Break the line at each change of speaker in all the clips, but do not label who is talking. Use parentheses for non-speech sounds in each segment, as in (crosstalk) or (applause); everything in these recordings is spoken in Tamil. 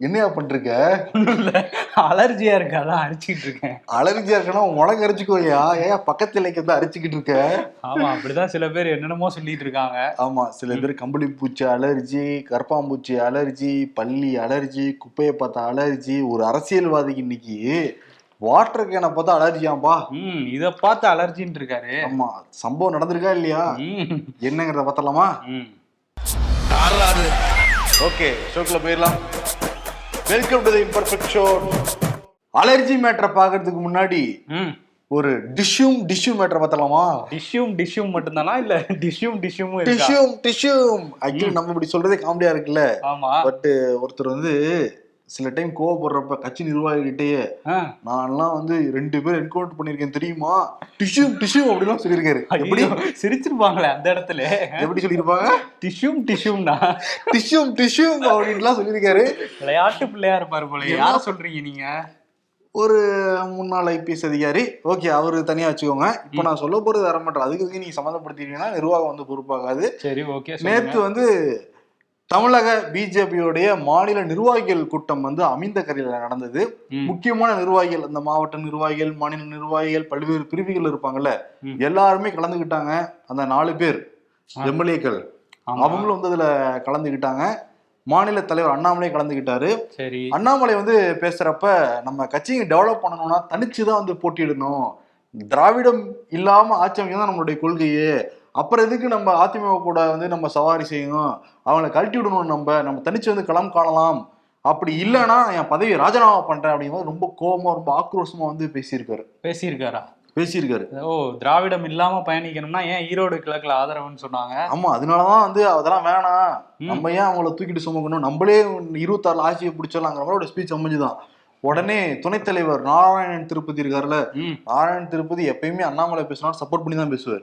என்னையா பண்ணிருக்க?
அலர்ஜியா இருக்கு அதான் அரிச்சிட்டு இருக்கேன்.
அலர்ஜியா இருக்கனா உனக்கு அரிச்சுக்கோயா? ஏன் பக்கத்துல வந்து அரிச்சுக்கிட்டு இருக்க?
ஆமா அப்படிதான் சில பேர் என்னென்னமோ சொல்லிட்டு இருக்காங்க.
ஆமா சில பேர் கம்பளி பூச்சி அலர்ஜி கரப்பாம்பூச்சி அலர்ஜி பல்லி அலர்ஜி குப்பையை பார்த்தா அலர்ஜி ஒரு அரசியல்வாதிக்கு இன்னைக்கு வாட்டர் கேனை பார்த்தா அலர்ஜியாம்பா
ம் இத பார்த்து அலர்ஜின்னு இருக்காரு.
ஆமா சம்பவம் நடந்திருக்கா இல்லையா?
ம்.
என்னங்கிறத பார்த்தலாமா
ம்.
ஓகே ஷோக்குள்ள போயிடலாம். Welcome to the imperfect show allergy மேட்டரை பார்க்கறதுக்கு முன்னாடி ஒரு டிஷ்யூம் டிஷ்யூ மேட்டரை பார்த்தலாமா
டிஷ்யூம் டிஷ்யூம் மட்டும்தானா? இல்ல டிஷ்யூம் டிஷ்யூம்
டிஷ்யூம். டிஷ்யூம் ஆக்சுவலி நம்ம இப்படி சொல்றதே காமெடியா இருக்குல்ல?
ஆமா.
பட் ஒருத்தர் வந்து சில டைம் கோவப்படுறப்ப கட்சி நிர்வாகிகிட்டயே. நான்லாம் வந்து ரெண்டு பேர் என்கவுண்டர் பண்ணிருக்கேன் தெரியுமா? டிஷ்யூ டிஷ்யூ அப்படிலாம் சொல்லியிருக்காரு. எப்படி?
சிரிச்சிருப்பாங்களே அந்த இடத்துல.
எப்படி சொல்லியிருப்பாங்க?
டிஷ்யூம் டிஷ்யூம்னா
டிஷ்யூம் டிஷ்யூ அப்படின்லாம் சொல்லியிருக்காரு.
விளையாட்டு பிள்ளையா இருப்பாரு போல யார சொல்றீங்க நீங்க?
ஒரு முன்னாள் ஐபிஎஸ் அதிகாரி. ஓகே அவரு தனியா வச்சுக்கோங்க. இப்போ நான் சொல்ல போறது வர மாட்டேன் அதுக்கு நீங்க சம்மந்தப்படுத்திட்டீங்கன்னா நிர்வாகம் வந்து பொறுப்பாகாது.
சரி ஓகே
நேத்து வந்து தமிழக பிஜேபியோடைய மாநில நிர்வாகிகள் கூட்டம் வந்து அமைந்தகரையில நடந்தது.
ம்.
முக்கியமான நிர்வாகிகள் அந்த மாவட்ட நிர்வாகிகள் மாநில நிர்வாகிகள் பல்வேறு பிரிவுகள் இருப்பாங்கல்ல. எல்லாருமே கலந்துக்கிட்டாங்க அந்த நாலு பேர். எம்எல்ஏக்கள். அவங்களும் வந்து அதுல கலந்துக்கிட்டாங்க மாநில தலைவர் அண்ணாமலை கலந்துக்கிட்டாரு
சரி.
அண்ணாமலை வந்து பேசுறப்ப நம்ம கட்சியை டெவலப் பண்ணணும்னா தனிச்சு தான் வந்து போட்டியிடணும். திராவிடம் இல்லாம ஆட்சி அமைக்க தான் நம்மளுடைய கொள்கையே. அப்புறம் எதுக்கு நம்ம அதிமுக கூட வந்து நம்ம சவாரி செய்யணும்? அவங்கள கழட்டி விடணும் நம்ம. நம்ம தனிச்சு வந்து களம் காணலாம். அப்படி இல்லைன்னா என் பதவியை ராஜினாமா பண்றேன் அப்படிங்கும்போது ரொம்ப கோபமா ரொம்ப ஆக்ரோஷமா வந்து பேசியிருக்காரு.
பேசியிருக்காரா?
பேசியிருக்காரு.
ஓ திராவிடம் இல்லாம பயணிக்கணும்னா ஏன் ஈரோடு கிழக்குல ஆதரவுன்னு சொன்னாங்க?
ஆமா அதனாலதான் வந்து அதெல்லாம் வேணாம். நம்ம ஏன் அவங்கள தூக்கிட்டு சுமக்கணும்? நம்மளே இருபத்தாறுல ஆட்சியை பிடிச்சிடலாங்கிற மாதிரி ஒரு ஸ்பீச் அமைஞ்சுதான். உடனே துணைத் தலைவர் நாராயணன் திருப்பதி இருக்காருல்ல.
ம்.
நாராயண் திருப்பதி எப்பயுமே அண்ணாமலை பேசினா சப்போர்ட் பண்ணி தான் பேசுவார்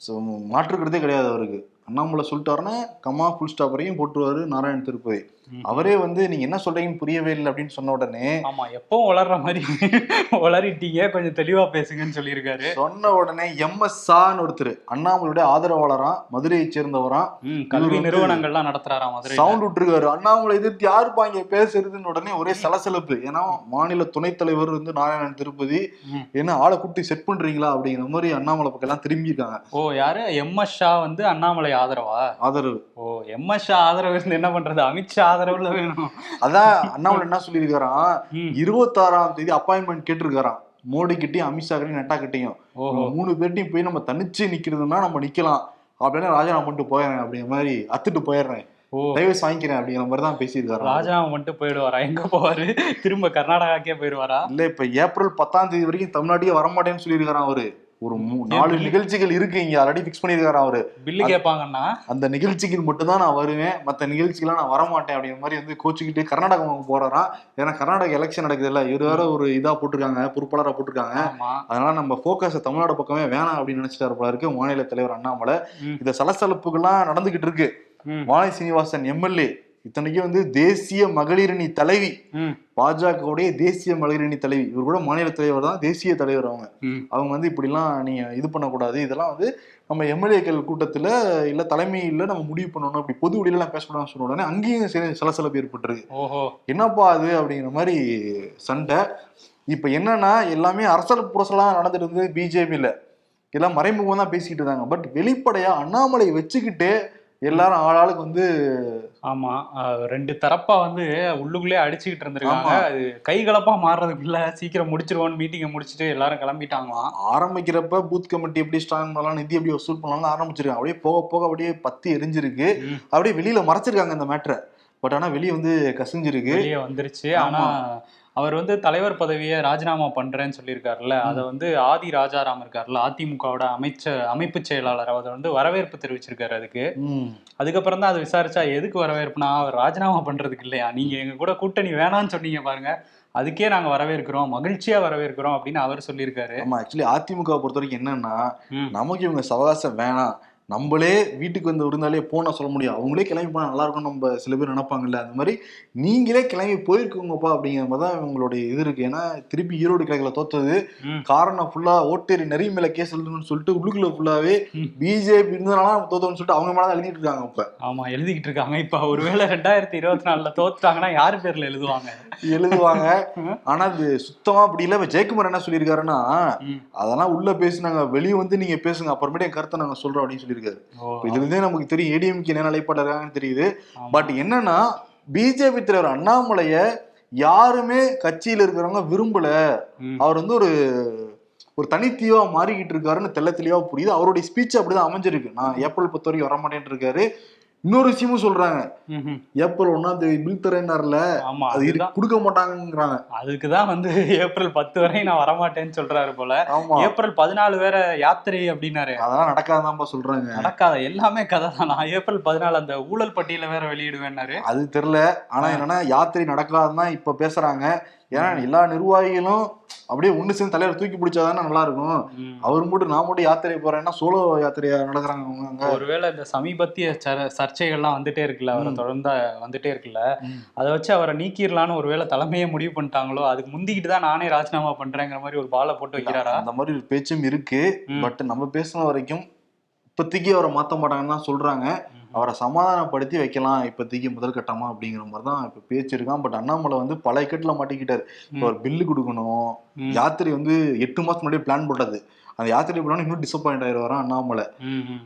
ஸோ மாற்றுக்கிறதே கிடையாது அவருக்கு. அண்ணாமலை சொல்லிட்டாருன்னா கம்மா ஃபுல் ஸ்டாப் வரையும் போட்டுருவாரு நாராயண் திருப்பதி. அவரே வந்து நீங்க என்ன சொல்றீங்கன்னு புரியவே இல்லை அப்படின்னு சொன்ன உடனே
ஆமா எப்பவும் வளர்ற மாதிரி வளரிட்டீங்க? கொஞ்சம் தெளிவா பேசுங்கன்னு சொல்லியிருக்காரு.
சொன்ன உடனே எம்எஸ் சான்னு ஒருத்தர் அண்ணாமலையுடைய ஆதரவாளரா மதுரையை சேர்ந்தவராம்
கல்வி நிறுவனங்கள்லாம் நடத்துறாரா மதுரை
சவுண்ட் விட்டுருக்காரு. அண்ணாமலை எதிர்த்து யாருப்பா இங்க பேசுறதுன்னு உடனே ஒரே சலசலப்பு. ஏன்னா மாநில துணைத் தலைவர் வந்து நாராயணன் திருப்பதி. என்ன ஆளை கூட்டி செட் பண்றீங்களா அப்படிங்கிற மாதிரி அண்ணாமலை பக்கம் எல்லாம் திரும்பி இருக்காங்க
ஓ யாரு? எம்எஸ் ஷா வந்து அண்ணாமலை ஆதரவா?
ஆதரவு.
ஓ எம்எஸ் ஷா ஆதரவு இருந்து என்ன பண்றது? அமித்ஷா ஆதரவுல வேணும்.
அதான் அண்ணாமலை என்ன சொல்லியிருக்காராம். இருபத்தாறாம் தேதி அப்பாயின்மெண்ட் கேட்டிருக்காராம். மோடி கிட்டயும் அமித்ஷா கிட்டயும் நட்டா கிட்டயும். மூணு பேர்ட்டையும் போய் நம்ம தனிச்சு நிக்கிறதுன்னா நம்ம நிக்கலாம். அப்படின்னா ராஜினாமா பண்ணிட்டு போயிடுறேன் அப்படிங்கிற மாதிரி அத்துட்டு போயிடுறேன். டைவர்ஸ் வாங்கிக்கிறேன் அப்படிங்கிற மாதிரி தான் பேசியிருக்காரு
ராஜாவை மட்டும் போயிடுவாரா? எங்க போவாரு? திரும்ப கர்நாடகாக்கே போயிடுவாரா?
இல்ல இப்ப ஏப்ரல் பத்தாம் தேதி வரைக்கும் தமிழ்நாட்டுக்கே வரமாட்டேன்னு சொல்லியிருக்காராம் அவரு. ஒரு நாலு நிகழ்ச்சிகள் இருக்கு இங்க. ஆல்ரெடி ஃபிக்ஸ் பண்ணியிருக்காராம் அவரு.
பில்லு கேட்பாங்கன்னா?
அந்த நிகழ்ச்சிக்கு மட்டும்தான் நான் வருவேன். மத்த நிகழ்ச்சிக்கெல்லாம் நான் வரமாட்டேன் அப்படிங்கிற மாதிரி வந்து கோச்சுக்கிட்டு கர்நாடகம் போறாராம் ஏன்னா கர்நாடக எலெக்ஷன் நடக்குது இல்ல. இவர் வேற ஒரு இதா போட்டிருக்காங்க பொறுப்பாளரா போட்டிருக்காங்க. அதனால நம்ம போக்கஸ் தமிழ்நாடு பக்கமே வேணாம் அப்படின்னு நினைச்சிட்டாரு போல இருக்கு மாநில தலைவர் அண்ணாமலை. இந்த சலசலப்புகள்லாம் நடந்துகிட்டு இருக்கு. வாணி சீனிவாசன் எம்எல்ஏ இத்தனைக்கும் வந்து தேசிய மகளிரணி தலைவி. பாஜகவுடைய தேசிய மகளிரணி தலைவி. இவர் கூட மாநில தலைவர் தான் தேசிய தலைவர் அவங்க. அவங்க வந்து இப்படிலாம் நீங்க இது பண்ணக்கூடாது. இதெல்லாம் வந்து நம்ம எம்எல்ஏக்கள் கூட்டத்துல இல்ல தலைமையில நம்ம முடிவு பண்ணணும். அப்படி பொது வெளியில எல்லாம் பேசக்கூடாதுன்னு சொன்ன உடனே அங்கேயும் சில சலசலப்பு ஏற்பட்டிருக்கு.
ஓஹோ.
என்னப்பா அது அப்படிங்கிற மாதிரி சண்டை. இப்ப என்னன்னா எல்லாமே அரசல் புரசலாம் நடந்துட்டு இருந்தது பிஜேபியில. எல்லாம் மறைமுகம் தான் பேசிக்கிட்டு இருந்தாங்க. பட் வெளிப்படையா அண்ணாமலை வச்சுக்கிட்டு எல்லாரும் ஆளாளுக்கு வந்து
ஆமா ரெண்டு தரப்பா வந்து உள்ளுக்குள்ளே அடிச்சுக்கிட்டு இருந்திருக்காங்க. அது கைகலப்பா மாறுறதுக்குள்ள சீக்கிரம் முடிச்சிருவோன்னு மீட்டிங்கை முடிச்சிட்டு எல்லாரும் கிளம்பிட்டாங்களாம்.
ஆரம்பிக்கிறப்ப பூத் கமிட்டி எப்படி ஸ்ட்ராங் பண்ணலாம் நிதி எப்படி வசூல் பண்ணலாம்னு ஆரம்பிச்சிருக்காங்க. அப்படியே போக போக அப்படியே பத்தி எரிஞ்சிருக்கு. அப்படியே வெளியில மறைச்சிருக்காங்க அந்த மேட்ரை பட் ஆனா வெளியே வந்து கசிஞ்சிருக்கு.
வெளியே வந்துருச்சு. ஆனா அவர் வந்து தலைவர் பதவியை ராஜினாமா பண்றேன்னு சொல்லியிருக்காருல்ல. அதை வந்து ஆதி ராஜாராம் இருக்காருல்ல அதிமுகவோட அமைச்ச அமைப்பு செயலாளர் அவர் வந்து வரவேற்பு தெரிவிச்சிருக்காரு அதுக்கு. அதுக்கப்புறம் தான் அது விசாரிச்சா எதுக்கு வரவேற்புனா அவர் ராஜினாமா பண்றதுக்கு இல்லையா? நீங்க எங்க கூட கூட்டணி வேணாம்னு சொன்னீங்க பாருங்க. அதுக்கே நாங்க வரவேற்கிறோம் மகிழ்ச்சியா வரவேற்கிறோம் அப்படின்னு அவர் சொல்லியிருக்காரு.
ஆமா ஆக்சுவலி அதிமுக பொறுத்த வரைக்கும் என்னன்னா. நமக்கு இவங்க சவகாசம் வேணாம். நம்மளே வீட்டுக்கு வந்து இருந்தாலே போனா சொல்ல முடியும். அவங்களே கிளம்பி போனா நல்லா இருக்கும் நம்ம சில பேர் நினைப்பாங்கல்ல. அந்த மாதிரி நீங்களே கிளம்பி போயிருக்கோங்கப்பா அப்படிங்கிற மாதிரி தான் இவங்களுடைய இது இருக்கு. ஏன்னா திருப்பி ஈரோடு கிழக்குல தோத்தது. காரணம் ஃபுல்லா ஓட்டேரி நிறைய மேல கேஸ் எழுதணும்னு சொல்லிட்டு உள்ளுக்குள்ள ஃபுல்லாவே. பிஜேபி இருந்ததுனால நம்ம தோத்தோம்னு சொல்லிட்டு அவங்க மேல எழுதிட்டு இருக்காங்க இப்ப.
ஆமா எழுதிக்கிட்டு இருக்காங்க. இப்ப ஒருவேளை ரெண்டாயிரத்தி இருபத்தி நாலுல தோத்துட்டாங்கன்னா யார் பேர்ல எழுதுவாங்க?
எழுதுவாங்க. ஆனா அது சுத்தமா அப்படி இல்ல. இப்ப ஜெயக்குமார் என்ன சொல்லியிருக்காருன்னா. அதெல்லாம் உள்ள பேசுனாங்க. வெளியே வந்து நீங்க பேசுங்க. அப்புறமேட்டு என் கருத்தை நாங்க சொல்றோம் அப்படின்னு சொல்லியிருக்காரு. இதுல இருந்தே நமக்கு தெரியும் ஏடிஎம்கே என்ன நிலைப்பாடு இருக்காங்கன்னு தெரியுது. பட் என்னன்னா பிஜேபி தலைவர் அண்ணாமலைய யாருமே கட்சியில இருக்கிறவங்க விரும்பல. அவர் வந்து ஒரு ஒரு தனித்தீவா மாறிக்கிட்டு இருக்காருன்னு தெள்ள தெளிவா புரியுது. அவருடைய ஸ்பீச் அப்படிதான் அமைஞ்சிருக்கு. நான் ஏப்ரல் பத்து வரைக்கும் வரமாட்டேன்னு இருக்காரு. இன்னொரு விஷயமும் சொல்றாங்க. ஏப்ரல் ஒன்னாம் தேதி பில் தரேன்னார்ல
ஆமா
அது கொடுக்க மாட்டாங்கங்கிறாங்க.
அதுக்குதான் வந்து (laughs) ஏப்ரல் பத்து வரை நான் வரமாட்டேன்னு சொல்றாரு போல. ஏப்ரல் பதினாலு வேற யாத்திரை அப்படின்னாரு.
அதெல்லாம் நடக்காதான்பா சொல்றாங்க.
நடக்காத? எல்லாமே கதை தான் நான் ஏப்ரல் பதினாலு அந்த ஊழல் பட்டியல வேற வெளியிடுவேன்னாரு.
அது தெரியல. ஆனா என்னன்னா யாத்திரை நடக்காதுதான் இப்ப பேசுறாங்க. ஏன்னா எல்லா நிர்வாகிகளும் அப்படியே ஒண்ணு சேர்ந்து தலைவர் தூக்கி பிடிச்சாதானே நல்லா இருக்கும். அவர் மட்டும் நான் மட்டும் யாத்திரை போறேன்னா சோலோ யாத்திரையா நடக்கிறாங்க அவங்க
ஒருவேளை இந்த சமீபத்திய சர- சர்ச்சைகள்லாம் வந்துட்டே இருக்குல்ல அவரை. தொடர்ந்து வந்துட்டே இருக்குல்ல. அதை வச்சு அவரை நீக்கிடலான்னு ஒருவேளை தலைமையை முடிவு பண்ணிட்டாங்களோ அதுக்கு முந்திக்கிட்டு தான் நானே ராஜினாமா பண்றேங்கிற மாதிரி ஒரு பாலை போட்டு வைக்கிறாரா
அந்த மாதிரி ஒரு பேச்சும் இருக்கு. பட் நம்ம பேசின வரைக்கும் இப்போதைக்கு அவரை மாத்த மாட்டாங்கன்னு தான் சொல்றாங்க.
ம்.
அவரை சமாதானப்படுத்தி வைக்கலாம் இப்போதைக்கு முதல் கட்டமா அப்படிங்கிற மாதிரி தான் இப்ப பேச்சு இருக்கான். பட் அண்ணாமலை வந்து பல இக்கட்டுல மாட்டிக்கிட்டாரு. இப்போ ஒரு பில்லு கொடுக்கணும். யாத்திரை வந்து எட்டு மாசம் முன்னாடி பிளான் போட்டது. அந்த யாத்திரை போனா இன்னும் டிசப்பாயிண்ட் ஆயிடுவாராம் அண்ணாமலை.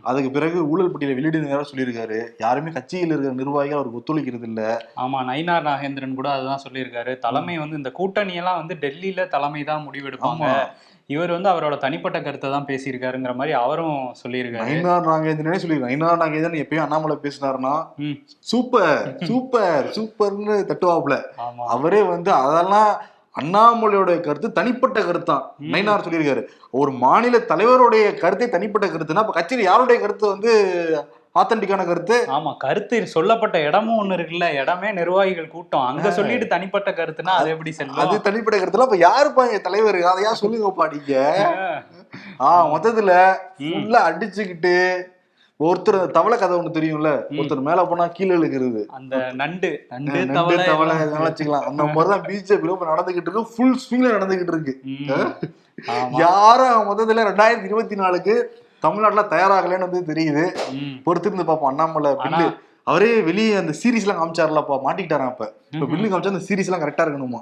அதுக்கு பிறகு ஊழல் பட்டியலை வெளியிடு வேற சொல்லியிருக்காரு. யாருமே கட்சியில் இருக்கிற நிர்வாகிகள் அவருக்கு ஒத்துழைக்கிறது இல்ல.
ஆமா நயினார் நாகேந்திரன் கூட அதுதான் சொல்லியிருக்காரு. தலைமை வந்து இந்த கூட்டணி எல்லாம் வந்து டெல்லியில தலைமை தான் முடிவெடுப்பாங்க. இவர் வந்து அவரோட தனிப்பட்ட கருத்தை தான் பேசியிருக்காருங்கிற மாதிரி அவரும் சொல்லியிருக்காரு.
நயினார் நாகேந்திரனே சொல்லி நயினார் நாகேந்திரன் எப்பயும் அண்ணாமலை பேசினாருன்னா. சூப்பர் சூப்பர் சூப்பர்னு தட்டுவாப்புல. அவரே வந்து அதெல்லாம் அண்ணாமலையோட கருத்து தனிப்பட்ட கருத்தான்
ம்.
நயினார் சொல்லியிருக்காரு. ஒரு மாநில தலைவருடைய கருத்தே தனிப்பட்ட கருத்துன்னா அப்ப கட்சியில் யாருடைய கருத்து வந்து ஆத்தன்டிக்கான கருத்து.
ஆமா கருத்து சொல்லப்பட்ட இடமும் ஒண்ணு இருக்குல்ல இடமே நிர்வாகிகள் கூட்டம். அங்க. சொல்லிட்டு தனிப்பட்ட கருத்துனா அது எப்படி
அது
செல்லும்
தனிப்பட்ட கருத்துல அப்ப யாருப்பா எங்க தலைவர்? அதையா சொல்லுங்கப்பா நீங்க? ஆஹ் மொத்தத்துல. ஃபுல்லா அடிச்சுக்கிட்டு ஒருத்தர் தவளை கதை ஒண்ணு தெரியும்ல. ஒருத்தர் மேல போனா கீழே இழுக்கிறது.
அந்த நண்டு நண்டு தவளை
வச்சுக்கலாம். அந்த மாதிரிதான் பிஜேபி இப்ப நடந்துகிட்டு இருக்கு. ஃபுல் ஸ்விங்ல நடந்துகிட்டு இருக்கு. யாரும் மொத்தத்துல ரெண்டாயிரத்தி இருபத்தி நாலுக்கு தமிழ்நாட்டுல தயாராகலன்னு வந்து தெரியுது. பொறுத்திருந்து பார்ப்போம் அண்ணாமலை பில்லு அவரே வெளியே அந்த சீரிஸ் எல்லாம் காமிச்சார்லப்பா மாட்டிக்கிட்டாராம் அப்ப இப்ப
ம்ஹும்.
பில்லு காமிச்சா அந்த சீரிஸ் எல்லாம் கரெக்டா இருக்கணுமா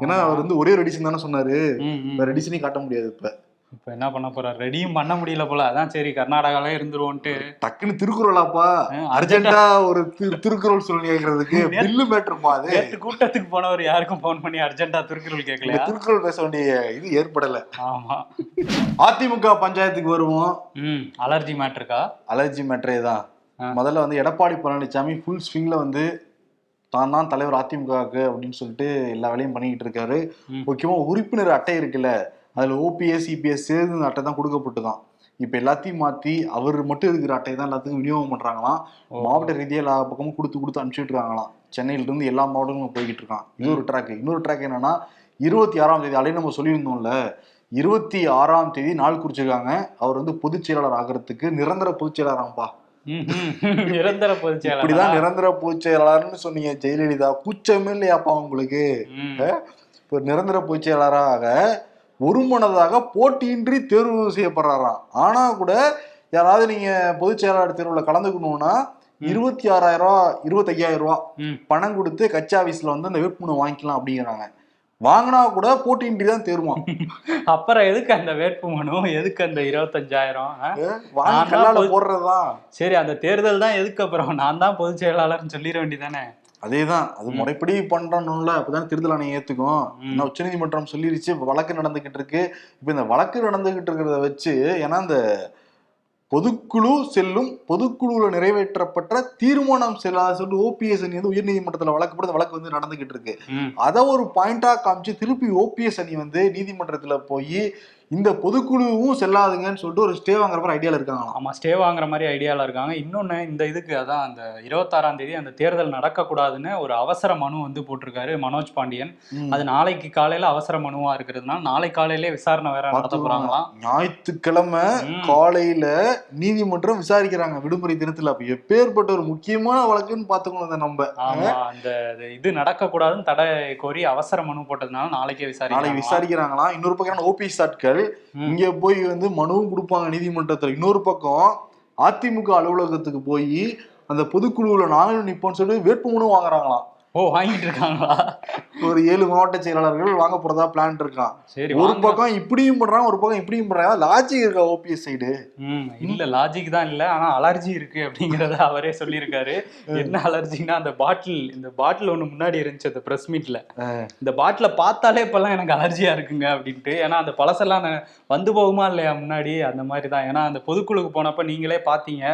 ஏன்னா. அவர் வந்து ஒரே ஒரு எடிஷன் தானே சொன்னாரு
ம், ம்.
வேற எடிஷனையும் காட்ட முடியாது இப்ப
இப்ப என்ன பண்ண போறாரு? ரெடியும் பண்ண முடியல போல. அதான் சரி கர்நாடகாவே இருந்துருவோன்ட்டு.
டக்குன்னு திருக்குறளாப்பா. அர்ஜென்டா. ஒரு திரு- திருக்குறள் சொல்லி கேட்கறதுக்கு பில்லு மேட்டருமா அது
கூட்டத்துக்கு போனவர் யாருக்கும் போன் பண்ணி அர்ஜென்டா திருக்குறள்
இந்த
கேட்கலையா
திருக்குறள் பேச வேண்டிய இது ஏற்படல.
ஆமா.
அதிமுக பஞ்சாயத்துக்கு வருவோம்.
ம் அலர்ஜி மேட்ருக்கா?
அலர்ஜி மேட்டரே தான். முதல்ல வந்து எடப்பாடி பழனிசாமி ஃபுல் ஸ்விங்ல வந்து தான் தான் தலைவர் அதிமுகவுக்கு அப்படின்னு சொல்லிட்டு எல்லா வேலையும் பண்ணிக்கிட்டு இருக்காரு. முக்கியமா உறுப்பினர் அட்டை இருக்குல்ல. அதுல ஓபிஎஸ் இபிஎஸ் சேர்ந்து அட்டை தான் கொடுக்கப்பட்டு தான் இப்ப எல்லாத்தையும் மாத்தி அவர் மட்டும் இருக்கிற அட்டை தான் எல்லாத்துக்கும் விநியோகம் பண்றாங்களாம்.
ஓ.
மாவட்ட ரீதியா எல்லா பக்கமும் கொடுத்து கொடுத்து அனுப்பிச்சுட்டு இருக்காங்களாம் சென்னையில இருந்து எல்லா மாவட்டங்களும் போய்கிட்டு இருக்கான் இது ஒரு ட்ராக் இன்னொரு ட்ராக் என்னன்னா இருபத்தி ஆறாம் தேதி அலையும் நம்ம சொல்லியிருந்தோம்ல இருபத்தி ஆறாம் தேதி நாள் குறிச்சிருக்காங்க. அவர் வந்து பொதுச் செயலாளர் ஆகிறதுக்கு நிரந்தர பொதுச் செயலாளராம்பா.
ம், ம். நிரந்தர பொதுச்
இப்படிதான் நிரந்தர பொதுச் செயலாளர்னு சொன்னீங்க ஜெயலலிதா. கூச்சமே இல்லையாப்பா உங்களுக்கு. இப்போ நிரந்தர பொதுச் செயலாளராக ஒருமனதாக போட்டியின்றி தேர்வு செய்யப்படுறாராம் ஆனா கூட யாராவது நீங்க பொதுச் செயலாளர் தேர்வுல கலந்துக்கணும்னா. இருபத்தி ஆறாயிரம் ரூபா இருபத்தையாயிரம் ரூபா. பணம் கொடுத்து கட்சி ஆபீஸ்ல வந்து அந்த வேட்புமனு வாங்கிக்கலாம் அப்படிங்கிறாங்க. வாங்கினா கூட போட்டியின்றி தான் தேருமா (laughs)
அப்புறம் எதுக்கு அந்த வேட்புமனு? எதுக்கு அந்த இருபத்தஞ்சாயிரம்?
போடுறதுதான்.
சரி அந்த தேர்தல் தான் எதுக்கு அப்புறம்? நான் தான் பொதுச் செயலாளர்னு சொல்லிட வேண்டியதானே
அதேதான் அது
ம்.
முறைப்படி பண்றணும்ல அப்பதான் தேர்தல் ஆணையம் ஏத்துக்கும். ஏன்னா உச்சநீதிமன்றம் சொல்லிருச்சு இப்ப வழக்கு நடந்துகிட்டு இருக்கு இப்ப இந்த வழக்கு நடந்துகிட்டு இருக்கிறத வச்சு ஏன்னா இந்த பொதுக்குழு செல்லும் பொதுக்குழுல நிறைவேற்றப்பட்ட தீர்மானம் செல்லாத சொல்லி ஓபிஎஸ் அணி வந்து உயர்நீதிமன்றத்துல வழக்கு அந்த வழக்கு வந்து நடந்துகிட்டு இருக்கு. அதை ஒரு பாயிண்டா காமிச்சு திருப்பி ஓபிஎஸ் அணி வந்து நீதிமன்றத்துல போய் இந்த பொதுக்குழுவும் செல்லாதுங்கன்னு சொல்லிட்டு ஒரு ஸ்டே வாங்குற மாதிரி ஐடியால இருக்காங்களாம்.
ஆமா ஸ்டே வாங்குற மாதிரி ஐடியால இருக்காங்க. இன்னொன்னு இந்த இதுக்கு அதான் அந்த இருபத்தாறாம் தேதி அந்த தேர்தல் நடக்கக்கூடாதுன்னு ஒரு அவசர மனு வந்து போட்டிருக்காரு மனோஜ் பாண்டியன். அது நாளைக்கு காலையில அவசர மனுவா இருக்கிறதுனால நாளை காலையிலே விசாரணை வேற நடத்த போறாங்களாம்.
ஞாயிற்றுக்கிழமை. காலையில நீதிமன்றம் விசாரிக்கிறாங்க. விடுமுறை தினத்துல. அப்ப எப்பேற்பட்ட ஒரு முக்கியமான வழக்குன்னு பாத்துக்கணும் இதை நம்ம.
அந்த இது- நடக்கக்கூடாதுன்னு தடை கோரி அவசர மனு போட்டதுனால நாளைக்கே
நாளைக்கு
விசாரிக்கலாம்
விசாரிக்கிறாங்களாம். இன்னொரு பக்கம் ஓபிஎஸ் ஆட்கள்
ம்.
இங்க போய் வந்து மனுவும் கொடுப்பாங்க நீதிமன்றத்துல. இன்னொரு பக்கம் அதிமுக அலுவலகத்துக்கு போய் அந்த பொதுக்குழுவுல நாங்களும் நிப்போம்னு சொல்லி வேட்புமனு வாங்குறாங்களாம்.
ஓ வாங்கிட்டு இருக்காங்களா
ஒரு ஏழு மாவட்ட செயலாளர்கள் வாங்க போறதா பிளான் இருக்கான்.
சரி
ஒரு. பக்கம் இப்படியும் பண்றாங்க ஒரு பக்கம் இப்படியும் பண்றாங்க லாஜிக் இருக்கா ஓபிஎஸ் சைடு
இல்ல லாஜிக் தான் இல்ல. ஆனா அலர்ஜி இருக்கு அப்படிங்கறத அவரே சொல்லியிருக்காரு. என்ன அலர்ஜினா அந்த பாட்டில் இந்த பாட்டில் ஒண்ணு முன்னாடி இருந்துச்சு அந்த பிரஸ் மீட்ல இந்த பாட்டில பார்த்தாலே இப்பெல்லாம் எனக்கு அலர்ஜியா இருக்குங்க அப்படின்ட்டு. ஏன்னா அந்த பழசெல்லாம் வந்து போகுமா இல்லையா முன்னாடி? அந்த மாதிரி தான் ஏன்னா அந்த பொதுக்குழுக்கு போனப்ப நீங்களே பார்த்தீங்க.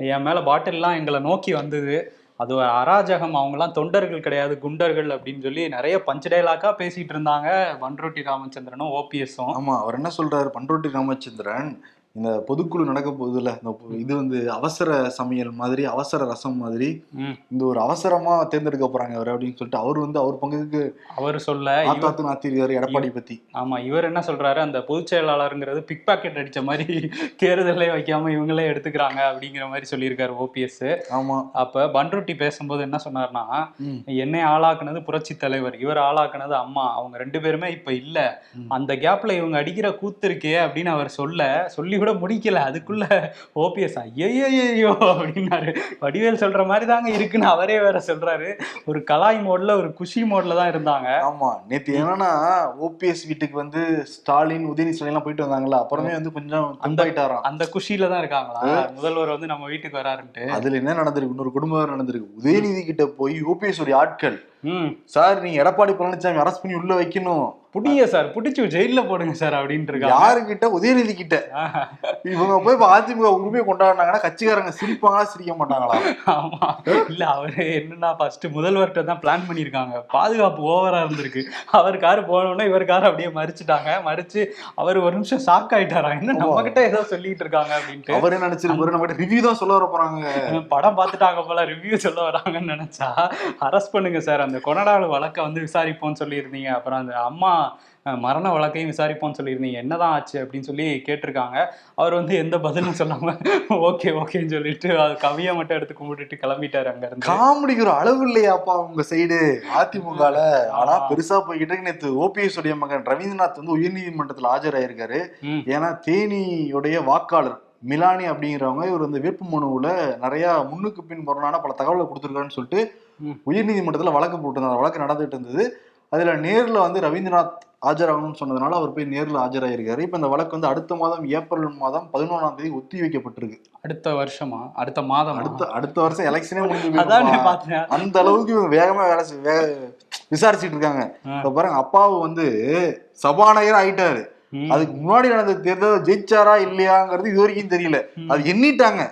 என் மேல பாட்டில்லாம் எங்களை நோக்கி வந்தது. அது ஒரு அராஜகம் அவங்கெல்லாம் தொண்டர்கள் கிடையாது குண்டர்கள் அப்படின்னு சொல்லி நிறைய பஞ்ச டைலாக்கா பேசிட்டு இருந்தாங்க பன்ருட்டி ராமச்சந்திரனும் ஓபிஎஸும்
ஆமா அவர் என்ன சொல்றாரு? பண்ருட்டி ராமச்சந்திரன் இந்த பொதுக்குழு நடக்க போகுதுல்ல. இந்த இது வந்து அவசர சமையல் மாதிரி அவசர ரசம் மாதிரி. இந்த ஒரு அவசரமா தேர்ந்தெடுக்க போறாங்க அவர் அப்படின்னு சொல்லிட்டு அவர் வந்து அவர் பங்குக்கு
அவர் சொல்ல
ஆத்தாத்து நாத்திருக்காரு எடப்பாடி பத்தி.
ஆமா இவர் என்ன சொல்றாரு? அந்த பொதுச் செயலாளருங்கிறது பிக் பாக்கெட் அடிச்ச மாதிரி (laughs) தேர்தலே வைக்காம இவங்களே எடுத்துக்கிறாங்க அப்படிங்கிற மாதிரி சொல்லியிருக்காரு ஓபிஎஸ்
ஆமா.
அப்ப பன்ருட்டி பேசும்போது என்ன சொன்னார்னா. என்னை ஆளாக்குனது புரட்சி தலைவர் இவர் ஆளாக்குனது அம்மா அவங்க ரெண்டு பேருமே இப்ப இல்ல. அந்த கேப்ல இவங்க அடிக்கிற கூத்து இருக்கே அப்படின்னு அவர் சொல்ல சொல்லி கூட முடிக்கல. அதுக்குள்ள ஓபிஎஸ் ஐயோ அப்படின்னாரு. வடிவேல் சொல்ற மாதிரி தாங்க இருக்குன்னு அவரே வேற சொல்றாரு. ஒரு கலாய் மோட்ல ஒரு குஷி மோட்ல தான் இருந்தாங்க.
ஆமா. நேத்து என்னன்னா ஓபிஎஸ் வீட்டுக்கு வந்து ஸ்டாலின் உதயநிதி எல்லாம் போயிட்டு வந்தாங்கல்ல அப்புறமே வந்து கொஞ்சம் தந்தாயிட்டாராம்
அந்த குஷியில தான் இருக்காங்களா? முதல்வர் வந்து நம்ம வீட்டுக்கு வராருன்ட்டு.
அதுல என்ன நடந்திருக்கு? இன்னொரு குடும்பம் நடந்திருக்கு. உதயநிதி கிட்ட போய் ஓபிஎஸ் உடைய ஆட்கள் சார் நீங்க எடப்பாடி பழனிசாமி அரெஸ்ட் பண்ணி உள்ள வைக்கணும்.
புடிங்க சார் புடிச்சு ஜெயில போடுங்க சார் அப்படின்ட்டு இருக்காங்க
யாரு கிட்ட. உதயநிதி கிட்ட இவங்க போய் அதிமுக உரிமையை கொண்டாடினாங்கன்னா கட்சிக்காரங்க சிரிப்பாங்களா சிரிக்க மாட்டாங்களா?
ஆமா. இல்ல அவரு என்னன்னா ஃபர்ஸ்ட் முதல்வர்கிட்ட தான் பிளான் பண்ணிருக்காங்க பாதுகாப்பு ஓவரா இருந்திருக்கு. அவர் காரு போனோடனே இவர் காரை அப்படியே மறிச்சுட்டாங்க. மறிச்சு அவர் ஒரு நிமிஷம் ஷாக் ஆயிட்டாரா? என்ன நம்ம கிட்ட ஏதோ சொல்லிட்டு இருக்காங்க அப்படின்ட்டு.
அவரே நினைச்சிருப்பாரு? நம்ம ரிவ்யூ தான் சொல்ல வர போறாங்க.
படம் பார்த்துட்டாங்க போல ரிவ்யூ சொல்ல வராங்கன்னு நினைச்சா அரெஸ்ட் பண்ணுங்க சார் அந்த கொனடாடு வழக்கை வந்து விசாரிப்போம்னு சொல்லியிருந்தீங்க அப்புறம் அந்த அம்மா மரண வழக்கையும் விசாரிப்போம்னு சொல்லியிருந்தீங்க என்னதான் ஆச்சு அப்படின்னு சொல்லி கேட்டிருக்காங்க அவர் வந்து எந்த பதிலும் சொல்லாம ஓகே ஓகேன்னு சொல்லிட்டு அது கவியை மட்டும் எடுத்து கும்பிட்டுட்டு கிளம்பிட்டாரு அங்க இருந்து
காமெடிக்கு ஒரு அளவு இல்லையாப்பா உங்க சைடு அதிமுகல ஆனா பெருசா போய்கிட்டு. நேத்து ஓபிஎஸ் உடைய மகன் ரவீந்திரநாத் வந்து உயர்நீதிமன்றத்துல ஆஜராயிருக்காரு. ஏன்னா தேனியுடைய வாக்காளர் மிலானி அப்படிங்கிறவங்க இவர் வந்து வேட்புமனுவுல நிறைய முன்னுக்கு பின் முரணான பல தகவலை கொடுத்துருக்காருன்னு சொல்லிட்டு. உயர்நீதிமன்றத்துல வழக்கு போட்டிருந்தாங்க வழக்கு நடந்துட்டு இருந்தது. அதுல நேர்ல வந்து ரவீந்திரநாத் ஆஜராகணும்னு சொன்னதுனால அவர் போய் நேர்ல ஆஜராயிருக்காரு. இப்ப இந்த வழக்கு வந்து அடுத்த மாதம் ஏப்ரல் மாதம் பதினொன்றாம் தேதி ஒத்தி வைக்கப்பட்டிருக்கு.
அடுத்த வருஷமா? அடுத்த மாதம்?
அடுத்த அடுத்த வருஷம் எலெக்ஷனே முடிஞ்சு அந்த அளவுக்கு இவங்க வேகமா வேலை விசாரிச்சுட்டு இருக்காங்க. இப்ப பாருங்க அப்பாவு வந்து சபாநாயகர் ஆயிட்டாரு. அதுக்கு முன்னாடி நடந்த தேர்தல் ஜெயிச்சாரா இல்லையாங்கிறது இது வரைக்கும் தெரியல. அது எண்ணிட்டாங்க.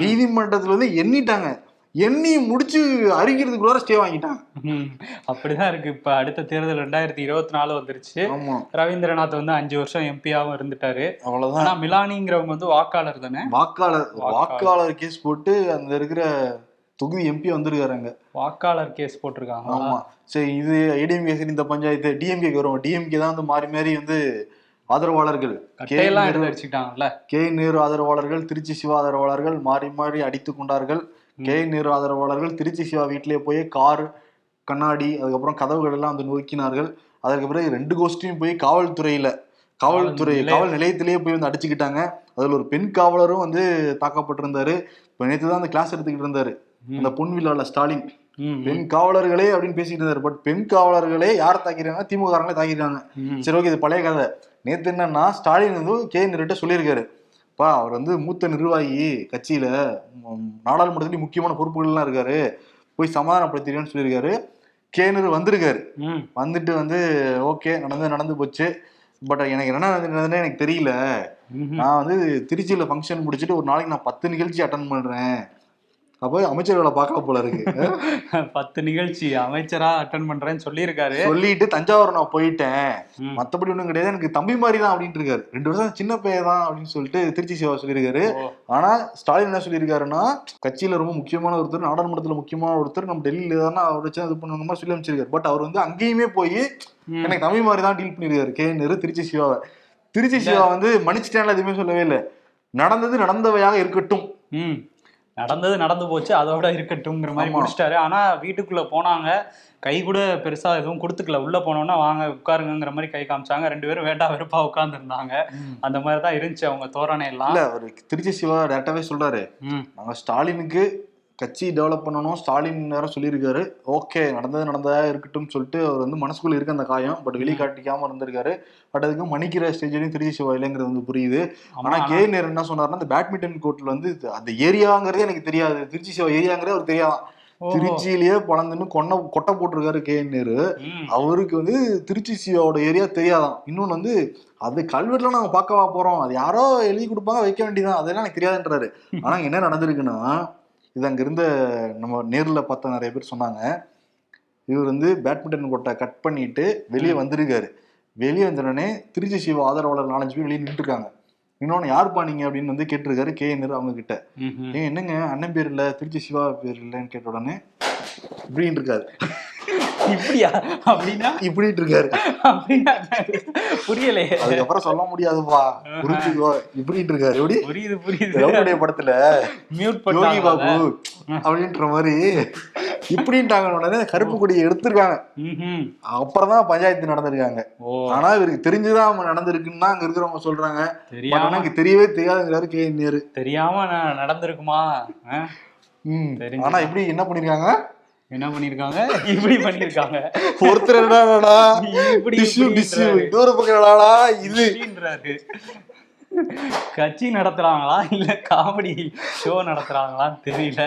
நீதிமன்றத்துல வந்து எண்ணிட்டாங்க. எண்ணி முடிச்சு அறிகிறதுக்குள்ளார ஸ்டே வாங்கிட்டாங்க.
ம். அப்படிதான் இருக்கு. இப்ப அடுத்த தேர்தல் ரெண்டாயிரத்தி இருபத்தி நாலு வந்துருச்சு. ரவீந்திரநாத் வந்து அஞ்சு வருஷம் எம்பியாவும் இருந்துட்டாரு.
அவ்வளவுதான்.
ஆனா மிலானிங்கிறவங்க வந்து வாக்காளர் தானே?
வாக்காளர்
வாக்காளர்.
கேஸ் போட்டு அந்த இருக்கிற தொகுதி எம்பி வந்திருக்காருங்க
வாக்காளர் கேஸ் போட்டிருக்காங்க.
ஆமா. சரி இது ஏடிஎம்கே சரி இந்த பஞ்சாயத்து டிஎம்கே வரும் டிஎம்கே தான் வந்து மாறி மாறி வந்து ஆதரவாளர்கள். கே நேரு ஆதரவாளர்கள் திருச்சி சிவா ஆதரவாளர்கள் மாறி மாறி அடித்துக் கொண்டார்கள். கே. நேரு ஆதரவாளர்கள் திருச்சி சிவா வீட்டிலே போய் கார் கண்ணாடி அதுக்கப்புறம் கதவுகள் எல்லாம் வந்து நொறுக்கினார்கள். அதற்கு பிறகு ரெண்டு கோஷ்டியும் போய் காவல்துறையில காவல்துறை. காவல் நிலையத்திலேயே போய் வந்து அடிச்சுக்கிட்டாங்க. அதுல ஒரு பெண் காவலரும் வந்து தாக்கப்பட்டிருந்தாரு. இப்ப நேத்து தான் அந்த கிளாஸ் எடுத்துக்கிட்டு இருந்தாரு. அந்த பொன் விழால ஸ்டாலின். பெண் காவலர்களே அப்படின்னு பேசிட்டு இருந்தாரு. பட் பெண் காவலர்களே யார் தாக்கிறாங்க திமுக காரங்களே தாக்கிருக்காங்க
ம்.
சரி ஓகே இது பழைய கதை. நேத்து என்னன்னா ஸ்டாலின் வந்து கே. நேருட்ட சொல்லியிருக்காரு. பா அவர் வந்து மூத்த நிர்வாகி கட்சியில நாடாளுமன்றத்துலயும் முக்கியமான பொறுப்புகள்லாம் இருக்காரு. போய் சமாதானப்படுத்திடுன்னு சொல்லியிருக்காரு. கே நேரு வந்திருக்காரு. வந்துட்டு வந்து ஓகே நடந்து நடந்து போச்சு. பட் எனக்கு என்ன நடந்ததுன்னு எனக்கு தெரியல. நான் வந்து திருச்சியில ஃபங்க்ஷன் முடிச்சுட்டு ஒரு நாளைக்கு நான் பத்து நிகழ்ச்சி அட்டன் பண்றேன். அப்போ அமைச்சர்களை பார்க்கலாம் போல இருக்கு. (laughs)
பத்து நிகழ்ச்சி அமைச்சரா அட்டன் பண்றேன்னு சொல்லியிருக்காரு.
சொல்லிட்டு தஞ்சாவூர் நான் போயிட்டேன். மத்தபடி ஒண்ணும் கிடையாது. எனக்கு தம்பி மாதிரி தான் அப்படின்ட்டு இருக்காரு. ரெண்டு வருஷம் சின்ன பையன் தான் அப்படின்னு சொல்லிட்டு திருச்சி சிவா சொல்லியிருக்காரு. ஆனா ஸ்டாலின் என்ன சொல்லியிருக்காருன்னா கட்சியில ரொம்ப முக்கியமான ஒருத்தர் நாடாளுமன்றத்துல முக்கியமான ஒருத்தர் நம்ம டெல்லியில தானே அவர் வச்சு இது பண்ணணும் சொல்லி அமைச்சிருக்காரு பட் அவர் வந்து அங்கேயுமே போய். எனக்கு தம்பி மாதிரி தான் டீல் பண்ணிருக்காரு கே நேரு திருச்சி சிவாவை. திருச்சி சிவா வந்து மன்னிச்சிட்டேன்ல எதுவுமே சொல்லவே இல்லை. நடந்தது நடந்தவையாக இருக்கட்டும்.
நடந்தது நடந்து போச்சு அதோட இருக்கட்டும்ங்கிற மாதிரி. முடிச்சிட்டாரு. ஆனா வீட்டுக்குள்ள போனாங்க. கை கூட பெருசா எதுவும் கொடுத்துக்கல. உள்ள போனோம்னா வாங்க உட்காருங்கிற மாதிரி கை காமிச்சாங்க. ரெண்டு பேரும் வேண்டா வெறுப்பா உட்கார்ந்து இருந்தாங்க அந்த மாதிரி தான் இருந்துச்சு அவங்க தோரணை எல்லாம்
திருச்சி சிவா டேரக்டாவே சொல்றாரு. நாங்க ஸ்டாலினுக்கு கட்சி டெவலப் பண்ணணும். ஸ்டாலின் வேற சொல்லியிருக்காரு. ஓகே நடந்தது நடந்ததா இருக்கட்டும் சொல்லிட்டு அவர் வந்து மனசுக்குள்ள இருக்க அந்த காயம் பட் வெளியே காட்டிக்காம இருந்திருக்காரு. பட் அதுக்கு மணிக்கிற ஸ்டேஜ்லயும் திருச்சி சிவா இல்லைங்கிறது வந்து புரியுது. ஆனா கே நேரு என்ன சொன்னாருன்னா அந்த பேட்மிண்டன் கோர்ட்ல வந்து அந்த ஏரியாங்கிறதே எனக்கு தெரியாது. திருச்சி சிவா ஏரியாங்கிறதே அவர் தெரியாதான்
ஓஹோ.
திருச்சியிலேயே பிறந்துன்னு கொன்ன கொட்டை போட்டிருக்காரு கே நேரு. அவருக்கு வந்து திருச்சி சிவாவோட ஏரியா தெரியாதான். இன்னொன்னு வந்து அது கல்வெட்டுல நாங்க பார்க்கவா போறோம். அது யாரோ எழுதி கொடுப்பாங்க வைக்க வேண்டியதான் அதெல்லாம் எனக்கு தெரியாதுன்றாரு. ஆனா என்ன நடந்திருக்குன்னா இது அங்க இருந்த நம்ம நேர்ல பார்த்த நிறைய பேர் சொன்னாங்க. இவர் வந்து பேட்மிண்டன் கோட்டை கட் பண்ணிட்டு வெளியே வந்திருக்காரு. வெளியே வந்தோடனே திருச்சி சிவா ஆதரவாளர் நாலஞ்சு பேர் வெளியே நின்றுட்டு இருக்காங்க இன்னொன்னு யாருப்பா நீங்க அப்படின்னு வந்து கேட்டிருக்காரு கே. நேரு அவங்க கிட்ட. ஏன் என்னங்க? அண்ணன் பேர் இல்ல திருச்சி சிவா பேர் இல்லைன்னு கேட்ட உடனே இப்படின்னு இருக்காரு
இப்படியா? அப்படின்னா?
இப்படின்னு இருக்காரு
அப்படின்னா புரியலையே.
அதுக்கப்புறம் சொல்ல முடியாதுப்பா. புரிஞ்சுக்கோ. இப்படின்னு இருக்காரு எப்படி?
புரியுது புரியுது.
படத்துல
மியூட் பண்ணாங்க
பாபு அப்படின்ற மாதிரி இப்படின்ட்டாங்க உடனே கருப்பு கொடியை எடுத்திருக்காங்க. அப்புறம் தான் பஞ்சாயத்து நடந்திருக்காங்க. ஆனா இவருக்கு தெரிஞ்சுதான் அவங்க நடந்திருக்குன்னு அங்க இருக்கிறவங்க சொல்றாங்க.
தெரியாம
எனக்கு தெரியவே தெரியாதுங்கிறாரு கே நேரு.
தெரியாம நடந்திருக்குமா.
ஆனா இப்படி என்ன பண்ணிருக்காங்க?
என்ன பண்ணிருக்காங்க? இப்படி பண்ணிருக்காங்க.
ஒருத்தர் என்னடா
இப்படி
டிஷ்யூ டிஷ்யூ. இன்னொரு பக்கம் என்னடாடா? இது.
இப்படின்றாரு. கட்சி நடத்துறாங்களா? இல்ல காமெடி ஷோ நடத்துறாங்களான்னு தெரியல.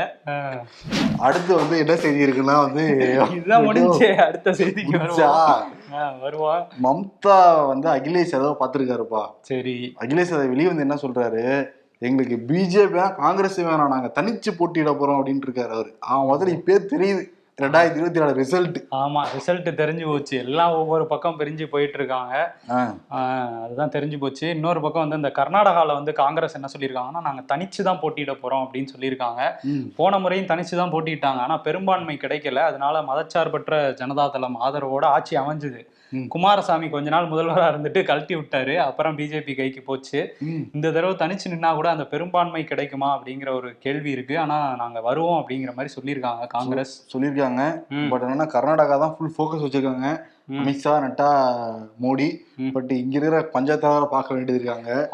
அடுத்து வந்து என்ன செய்தி இருக்குன்னா வந்து
இதுதான் முடிஞ்சே. அடுத்த செய்திக்கு வருவோம்.
மம்தா வந்து அகிலேஷ் யாதவ் பாத்துருக்காருப்பா
சரி.
அகிலேஷ் யாதவ் வெளியே வந்து என்ன சொல்றாரு? எங்களுக்கு பிஜேபி வேணாம் காங்கிரஸ் வேணாம் நாங்கள் தனிச்சு போட்டியிட போகிறோம் அப்படின்ட்டு இருக்காரு அவர். அவன் முதல்ல இப்பயே தெரியுது. ரெண்டாயிரத்தி இருபத்தி நாலு ரிசல்ட்
ஆமா ரிசல்ட் தெரிஞ்சு போச்சு. எல்லாம் ஒவ்வொரு பக்கம் பிரிஞ்சு போயிட்டு இருக்காங்க. அதுதான் தெரிஞ்சு போச்சு. இன்னொரு பக்கம் வந்து இந்த கர்நாடகால வந்து காங்கிரஸ் என்ன சொல்லியிருக்காங்கன்னா நாங்க தனிச்சு தான் போட்டியிட போறோம் அப்படின்னு சொல்லியிருக்காங்க. போன முறையும் தனிச்சு தான் போட்டிட்டாங்க ஆனா பெரும்பான்மை கிடைக்கல. அதனால மதச்சார்பற்ற ஜனதாதளம் ஆதரவோட ஆட்சி அமைஞ்சுது. குமாரசாமி கொஞ்ச நாள் முதல்வரா இருந்துட்டு கழட்டி விட்டாரு. அப்புறம் பிஜேபி கைக்கு போச்சு. இந்த தடவை தனிச்சு நின்னா கூட அந்த பெரும்பான்மை கிடைக்குமா அப்படிங்கிற ஒரு கேள்வி இருக்கு. ஆனா நாங்க வருவோம் அப்படிங்கிற மாதிரி சொல்லியிருக்காங்க காங்கிரஸ்.
சொல்லியிருக்காங்க.
ம்.
பட் என்னன்னா கர்நாடகா தான் ஃபுல் ஃபோக்கஸ் வச்சிருக்காங்க. அமித்ஷா நட்டா மோடி. பட் இங்க இருக்கிற பஞ்சாயத்தார பார்க்க வேண்டியது இருக்காங்க.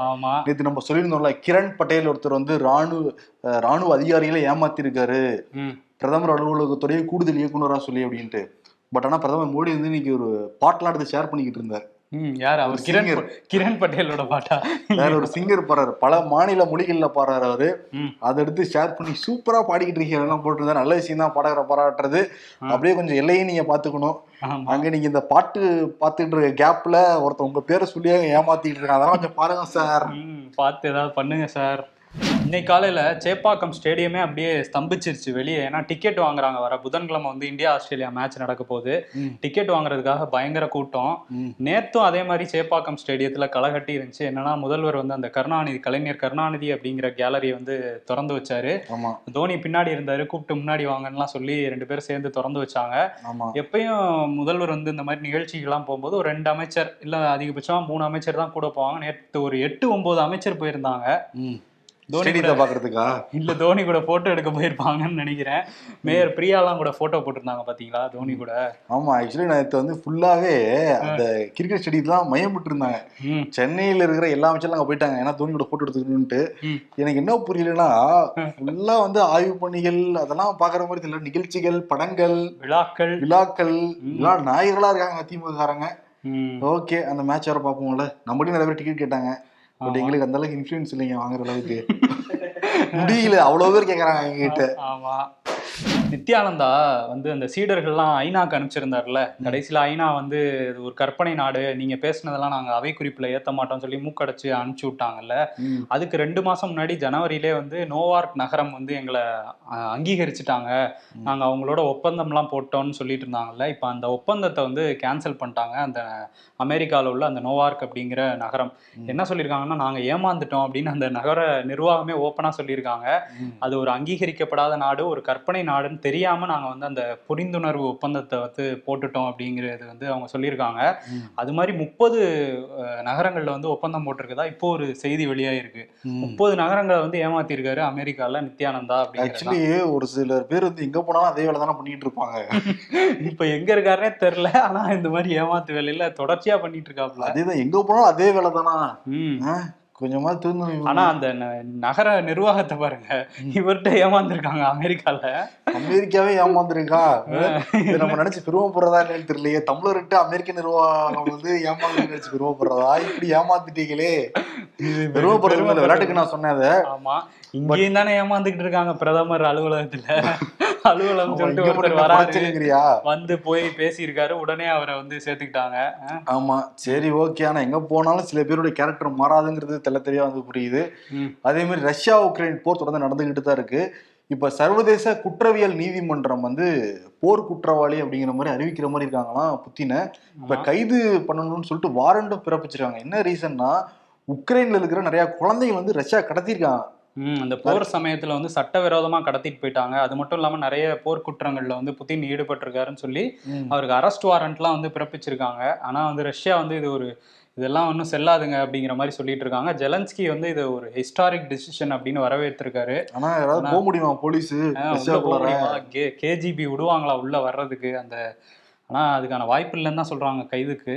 நேற்று நம்ம சொல்லியிருந்தோம்ல கிரண் பட்டேல் ஒருத்தர் வந்து ராணுவ ராணுவ அதிகாரிகளை ஏமாத்திருக்காரு. பிரதமர் அலுவலகத்துடைய கூடுதல் இயக்குனரா சொல்லி அப்படின்ட்டு. பட் ஆனா பிரதமர் மோடி வந்து இன்னைக்கு ஒரு பாட்டெல்லாம் எடுத்து ஷேர் பண்ணிக்கிட்டு இருந்தார்.
யார்? அவர் கிரண் கிரண் பட்டேலோட பாட்டா?
வேற ஒரு சிங்கர் பாடுறாரு. பல மாநில மொழிகள்ல பாடுறாரு அவரு. அதை எடுத்து ஷேர் பண்ணி சூப்பரா பாடிக்கிட்டு இருக்கீங்க. எல்லாம் போட்டிருந்தாரு நல்ல விஷயம் தான் பாடகரை பாராட்டுறது. அப்படியே கொஞ்சம் எல்லையும் நீங்க பாத்துக்கணும் அங்க நீங்க இந்த பாட்டு பாத்துக்கிட்டு இருக்க கேப்ல ஒருத்தன் உங்க பேரை சொல்லி ஏமாத்திட்டு இருக்காங்க அதெல்லாம் கொஞ்சம் பாருங்க சார்
பார்த்து ஏதாவது பண்ணுங்க சார் இன்னைக்கு காலையில சேப்பாக்கம் ஸ்டேடியமே அப்படியே ஸ்தம்பிச்சிருச்சு வெளியே. ஏன்னா டிக்கெட் வாங்குறாங்க. வர புதன்கிழமை வந்து இந்தியா ஆஸ்திரேலியா மேட்ச் நடக்க போகுது. டிக்கெட் வாங்குறதுக்காக பயங்கர கூட்டம்.
ம்.
நேத்தும் அதே மாதிரி சேப்பாக்கம் ஸ்டேடியத்துல களை கட்டி இருந்துச்சு. என்னன்னா முதல்வர் வந்து அந்த கருணாநிதி கலைஞர் கருணாநிதி அப்படிங்கிற கேலரியை வந்து திறந்து வச்சாரு. தோனி பின்னாடி இருந்தாரு. கூப்பிட்டு முன்னாடி வாங்கன்னுலாம் சொல்லி ரெண்டு பேரும் சேர்ந்து திறந்து வச்சாங்க. எப்பயும் முதல்வர் வந்து இந்த மாதிரி நிகழ்ச்சிகள்லாம் போகும்போது ஒரு ரெண்டு அமைச்சர் இல்ல அதிகபட்சமா மூணு அமைச்சர் தான் கூட போவாங்க. நேற்று ஒரு எட்டு ஒன்பது அமைச்சர் போயிருந்தாங்க. தோனி
பாக்குறதுக்கா
இல்ல தோனி கூட போட்டோ எடுக்க போயிருப்பாங்கன்னு நினைக்கிறேன். மேயர் பிரியாலாம் கூட போட்டோ போட்டிருந்தாங்க பாத்தீங்களா தோனி கூட?
ஆமா ஆக்சுவலி நேற்று வந்து ஃபுல்லாவே அந்த கிரிக்கெட் ஸ்டேடியத்தான் மயம்பிட்டு இருந்தாங்க சென்னையில இருக்கிற எல்லா அமைச்சரும் அங்க போயிட்டாங்க ஏன்னா தோனி கூட போட்டோ எடுத்துக்கணும்ட்டு. எனக்கு என்ன புரியலன்னா ஃபுல்லா வந்து ஆய்வு பணிகள் அதெல்லாம் பாக்குற மாதிரி தெரியல. நிகழ்ச்சிகள் படங்கள்
விழாக்கள்.
விழாக்கள் எல்லாம் நாயர்களா இருக்காங்க திமுக காரங்க ஓகே அந்த மேட்ச் வர பார்ப்போம்ல. நம்மகிட்ட நிறைய பேர் டிக்கெட் கேட்டாங்க. பட் எங்களுக்கு அந்த அளவுக்கு இன்ஃபுளுன்ஸ் இல்லைங்க வாங்குற அளவுக்கு. (laughs) முடியல. அவ்வளவு பேர் கேக்குறாங்க எங்க கிட்ட
ஆமா. நித்யானந்தா வந்து அந்த சீடர்கள்லாம் ஐநாக்கு அனுப்பிச்சிருந்தார்ல. கடைசியில ஐநா வந்து இது ஒரு கற்பனை நாடு நீங்க பேசுனதெல்லாம் நாங்க அவை குறிப்புல ஏத்த மாட்டோம்னு சொல்லி மூக்கடைச்சு அனுப்பிச்சு விட்டாங்கல்ல. அதுக்கு ரெண்டு மாசம் முன்னாடி ஜனவரியிலே வந்து நோவார்க் நகரம் வந்து எங்களை அங்கீகரிச்சுட்டாங்க. நாங்க அவங்களோட ஒப்பந்தம்லாம் போட்டோம்னு சொல்லிட்டு இருந்தாங்கல்ல. இப்போ அந்த ஒப்பந்தத்தை வந்து கேன்சல் பண்ணிட்டாங்க. அந்த அமெரிக்காவில் உள்ள அந்த நோவார்க் அப்படிங்கிற நகரம். என்ன சொல்லியிருக்காங்கன்னா நாங்க ஏமாந்துட்டோம் அப்படின்னு அந்த நகர நிர்வாகமே ஓப்பனா சொல்லியிருக்காங்க. அது ஒரு அங்கீகரிக்கப்படாத நாடு ஒரு கற்பனை நாடுன்னு தெரியாம நாங்க வந்து அந்த புரிந்துணர்வு ஒப்பந்தத்தை வந்து போட்டுட்டோம் அப்படிங்கிறது வந்து அவங்க சொல்லியிருக்காங்க. அது மாதிரி முப்பது நகரங்கள்ல வந்து ஒப்பந்தம் போட்டிருக்கதா? இப்போ ஒரு செய்தி வெளியாயிருக்கு. முப்பது நகரங்களை வந்து ஏமாத்திருக்காரு அமெரிக்கால நித்யானந்தா அப்படிங்கிற
ஆக்சுவலி ஒரு சிலர் பேர் வந்து எங்க போனாலும் அதே வேலை தானே பண்ணிட்டு இருப்பாங்க. (laughs)
இப்ப எங்க இருக்காருனே தெரியல. ஆனா இந்த மாதிரி ஏமாத்து வேலையில தொடர்ச்சியா பண்ணிட்டு இருக்காப்ல.
அதேதான் எங்க போனாலும் அதே வேலை தானா? கொஞ்சமா திருந்த
ஆனா அந்த நகர நிர்வாகத்தை பாருங்க. இவர்கிட்ட ஏமாந்துருக்காங்க அமெரிக்கால.
அமெரிக்காவே ஏமாந்துருக்கா? இதை நம்ம நினைச்சு பெருமைப்படுறதா என்னன்னு தெரியலையே. தமிழர்கிட்ட அமெரிக்க நிர்வாகம் வந்து ஏமாந்து நினைச்சு பெருமைப்படுறதா? இப்படி ஏமாத்திட்டீங்களே பெருமைப்படுறது இல்ல, விளையாட்டுக்கு நான் சொன்னேன் அதை.
ஆமா. இங்கேயும் தானே ஏமாந்துகிட்டு இருக்காங்க பிரதமர் அலுவலகத்துல. அலுவலகம் சொல்லிட்டு ஒருத்தர்? வந்து போய் பேசியிருக்காரு. உடனே அவரை வந்து சேர்த்துக்கிட்டாங்க.
ஆமா. சரி ஓகே. ஆனா எங்க போனாலும் சில பேருடைய கேரக்டர் மாறாதுங்கிறது தெள்ள தெளிவா வந்து புரியுது. அதே மாதிரி ரஷ்யா உக்ரைன் போர் தொடர்ந்து நடந்துகிட்டு தான் இருக்கு. இப்ப சர்வதேச குற்றவியல் நீதிமன்றம் வந்து போர் குற்றவாளி அப்படிங்கிற மாதிரி அறிவிக்கிற மாதிரி இருக்காங்களாம் புத்தின. இப்ப. கைது பண்ணணும்னு சொல்லிட்டு வாரண்டும் பிறப்பிச்சிருக்காங்க. என்ன ரீசன்னா உக்ரைன்ல இருக்கிற நிறைய குழந்தைகள் வந்து ரஷ்யா கடத்திருக்காங்க
அந்த போர் சமயத்துல வந்து சட்டவிரோதமா கடத்திட்டு போயிட்டாங்க. அது மட்டும் இல்லாம நிறைய போர் குற்றங்கள்ல வந்து புத்தின் ஈடுபட்டிருக்காருன்னு சொல்லி அவருக்கு அரெஸ்ட் வாரண்ட்லாம் வந்து பிறப்பிச்சிருக்காங்க. ஆனா வந்து ரஷ்யா வந்து இது ஒரு இதெல்லாம் ஒன்றும் செல்லாதுங்க அப்படிங்கிற மாதிரி சொல்லிட்டு இருக்காங்க. ஜெலன்ஸ்கி வந்து இது ஒரு ஹிஸ்டாரிக் டிசிஷன் அப்படின்னு வரவேற்றிருக்காரு.
ஆனா யாராவது போக முடியுமா போலீஸ்?
கேஜிபி விடுவாங்களா உள்ள வர்றதுக்கு அந்த ஆனா அதுக்கான வாய்ப்பு இல்லைன்னு தான் சொல்றாங்க கைதுக்கு.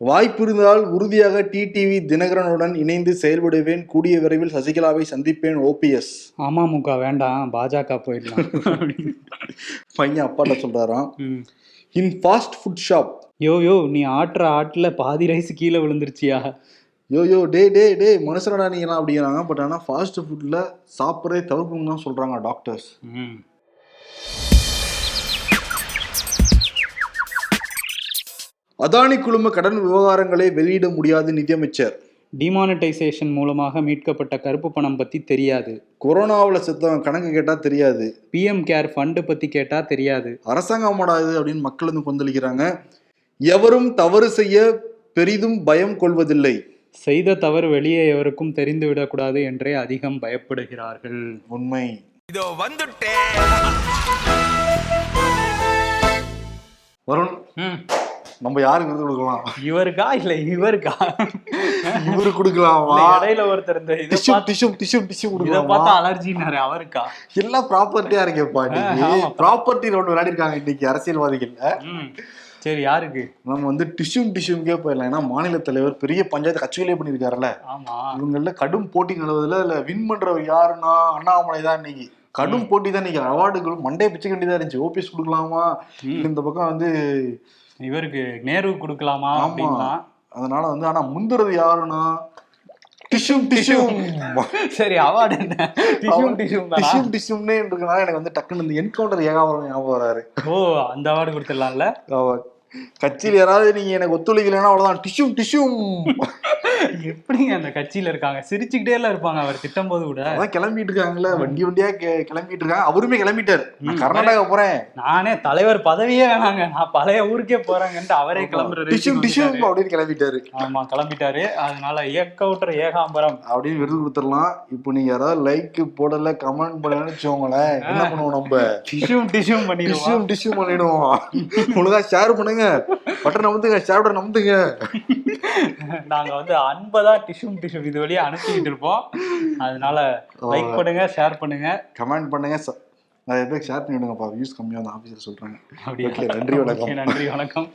வாய்ப்பு இருந்தால் உறுதியாக டிடிவி தினகரனுடன் இணைந்து செயல்படுவேன். கூடிய விரைவில் சசிகலாவை சந்திப்பேன். ஓபிஎஸ்
அமமுக வேண்டாம். பாஜக போயிடலாம். (laughs)
பையன் அப்பாட்ட சொல்றாராம்.
ம்.
In fast food shop
yo yo நீ ஆட்டுற ஆட்டுல பாதி ரைஸ் கீழே விழுந்துருச்சியா?
யோ யோ டே டே டே மனுஷனடா நீங்களாம் அப்படிங்கிறாங்க. பட் ஆனால் ஃபாஸ்ட் ஃபுட்டில் சாப்பிட்றதே தவிர்க்கணும்னு தான் சொல்கிறாங்க டாக்டர்ஸ் அதானி குழும கடன் விவகாரங்களை வெளியிட முடியாது நிதியமைச்சர்.
டிமானிட்டைசேஷன் மூலமாக மீட்கப்பட்ட கருப்பு பணம் பத்தி தெரியாது.
கொரோனாவில் செத்தவன் கணக்கு கேட்டால் தெரியாது.
பிஎம் கேர் ஃபண்டு பத்தி கேட்டா தெரியாது.
அரசாங்கமாடா இது அப்படின்னு மக்கள் வந்து கொந்தளிக்கிறாங்க. எவரும் தவறு செய்ய பெரிதும் பயம் கொள்வதில்லை.
செய்த தவறு வெளியே எவருக்கும் தெரிந்து விடக்கூடாது என்றே அதிகம் பயப்படுகிறார்கள்.
உண்மை.
இதோ வந்துட்டேன்
வருண்.
ம்.
நம்ம யாருக்கு விருது கொடுக்கலாம்?
இவருக்கா? இல்ல இவருக்கா?
இவரு கொடுக்கலாமா?
இடையில ஒருத்தர் இந்த
டிஷ்யூ டிஷ்யூ டிஷ்யூ டிஷ்யூ கொடுக்கலாமா?
பார்த்தா அலர்ஜினாரு அவருக்கா?
எல்லாம் ப்ராப்பர்ட்டியா இருக்கேப்பா இன்னைக்கு. ப்ராப்பர்ட்டி ரவுண்ட் விளையாடி இருக்காங்க இன்னைக்கு அரசியல்வாதிகள்
ம். சரி யாருக்கு?
நம்ம வந்து டிஷ்யூம் டிஷ்யூம்கே போயிடலாம். ஏன்னா மாநில தலைவர் பெரிய பஞ்சாயத்து கட்சிகளே பண்ணியிருக்காருல்ல. இவங்கள கடும் போட்டி நிலவுதுல இல்ல வின் பண்றவர் யாருன்னா அண்ணாமலை தான் இன்னைக்கு. கடும் போட்டி தான் இன்னைக்கு. அவார்டுகள் மண்டே பிச்சை வேண்டியதா இருந்துச்சு. ஓபிஎஸ் கொடுக்கலாமா? இந்த பக்கம் வந்து
இவருக்கு நேரு கொடுக்கலாமா. அப்படின்னா
அதனால வந்து ஆனா முந்துறது யாருன்னா டிஷ்யூம் டிஷ்யூம்
சரி அவார்டு என்ன? டிஷ்யூம் டிஷ்யூம்?
டிஷ்யூம் டிஷ்யூம்னே இருக்கனால எனக்கு வந்து டக்குன்னு இந்த என்கவுண்டர் ஏகாவரம் ஞாபகம் வராரு
ஓ அந்த அவார்டு கொடுத்துடலாம்ல.
கட்சியில் யாராவது நீங்க எனக்கு ஒத்துழைக்கலைன்னா அவ்வளவுதான். டிஷ்யூம் டிஷ்யூம்
எப்படிங்க அந்த கட்சியில இருக்காங்க? சிரிச்சுக்கிட்டே எல்லாம் இருப்பாங்க அவர் திட்டம் போது கூட.
அதான் கிளம்பிட்டு இருக்காங்கல்ல வண்டி வண்டியா கிளம்பிட்டு இருக்காங்க. அவருமே கிளம்பிட்டாரு. கர்நாடகா போறேன்.
நானே தலைவர் பதவியே வேணாங்க. நான் பழைய ஊருக்கே போறேங்கன்ட்டு அவரே கிளம்புற
டிஷ்யூம்
ரேஞ்சுக்கு
டிஷ்யூம்
வந்துட்டாரு.
அப்படின்னு கிளம்பிட்டாரு.
ஆமா கிளம்பிட்டாரு. அதனால ஏக்கவுட்டர் ஏகாம்பரம்.
அப்படின்னு விருது கொடுத்துடலாம். இப்போ நீங்க யாராவது லைக் போடல கமெண்ட் பண்ணலன்னு வச்சுக்கோங்களேன். என்ன பண்ணுவோம் நம்ம?
டிஷ்யூம் டிஷ்யூம் பண்ணிடுவோம்.
டிஷ்யூம் டிஷ்யூம் பண்ணிடுவோம். ஒழுங்கா ஷேர் பண்ணுங்க. பட்டன் நம்புங்க ஷேர் பட்டன் நம்புங்க.
நாங்க வந்து அன்பதான் டிஷ்யூம் டிஷ்யூம் இது வழியா அனுப்பிக்கிட்டு இருப்போம். அதனால லைக் பண்ணுங்க ஷேர் பண்ணுங்க.
கமெண்ட் பண்ணுங்க நிறைய பேர் ஷேர் பண்ணி விடுங்கப்பா வியூஸ் கம்மியாக ஆஃபீஸில் Okay, நன்றி, வணக்கம்.
நன்றி வணக்கம்.